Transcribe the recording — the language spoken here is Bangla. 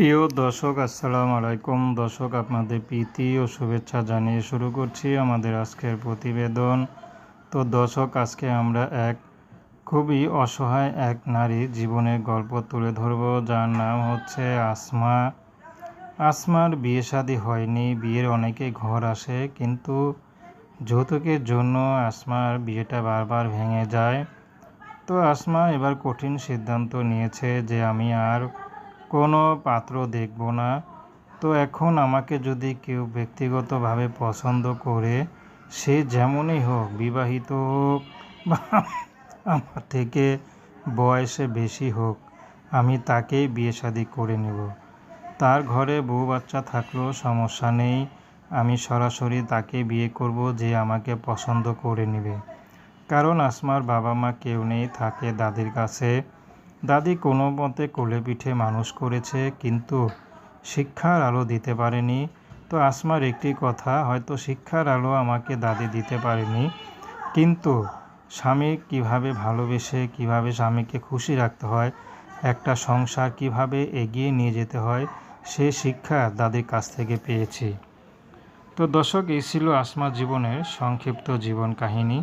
প্রিয় দর্শক, আসসালামু আলাইকুম। দর্শক, আপনাদের প্রীতি ও শুভেচ্ছা জানিয়ে শুরু করছি আমাদের আজকের প্রতিবেদন। তো দর্শক, আজকে আমরা এক খুবই অসহায় এক নারী জীবনের গল্প তুলে ধরব। যার নাম হচ্ছে আসমা। আসমার বিয়ে শাদী হয়নি, বিয়ের অনেকে ঘর আসে, কিন্তু যৌতুকের জন্য আসমার বিয়েটা বারবার ভেঙে যায়। তো আসমা এবার কঠিন সিদ্ধান্ত নিয়েছে যে আমি আর কোনো পাত্র দেখব না। তো এখন আমাকে যদি কেউ ব্যক্তিগতভাবে পছন্দ করে, সে যেমনই হোক, বিবাহিত হোক বা আমার থেকে বয়সে বেশি হোক, আমি তাকেই বিয়ে শাদি করে নেব। তার ঘরে বউ বাচ্চা থাকলেও সমস্যা নেই। আমি সরাসরি তাকে বিয়ে করব যে আমাকে পছন্দ করে নেবে। কারণ আসমার বাবা মা কেউ নেই, থাকে দাদির কাছে। দাদি কোনো মতে কোলে পিঠে মানুষ করেছে, কিন্তু শিক্ষার আলো দিতে পারেনি। তো আসমার একটি কথা, হয়তো শিক্ষার আলো আমাকে দাদি দিতে পারেনি, কিন্তু স্বামী কীভাবে ভালোবেসে, কীভাবে স্বামীকে খুশি রাখতে হয়, একটা সংসার কীভাবে এগিয়ে নিয়ে যেতে হয়, সে শিক্ষা দাদির কাছ থেকে পেয়েছি। তো দর্শক, এই ছিল আসমা জীবনের সংক্ষিপ্ত জীবন কাহিনী।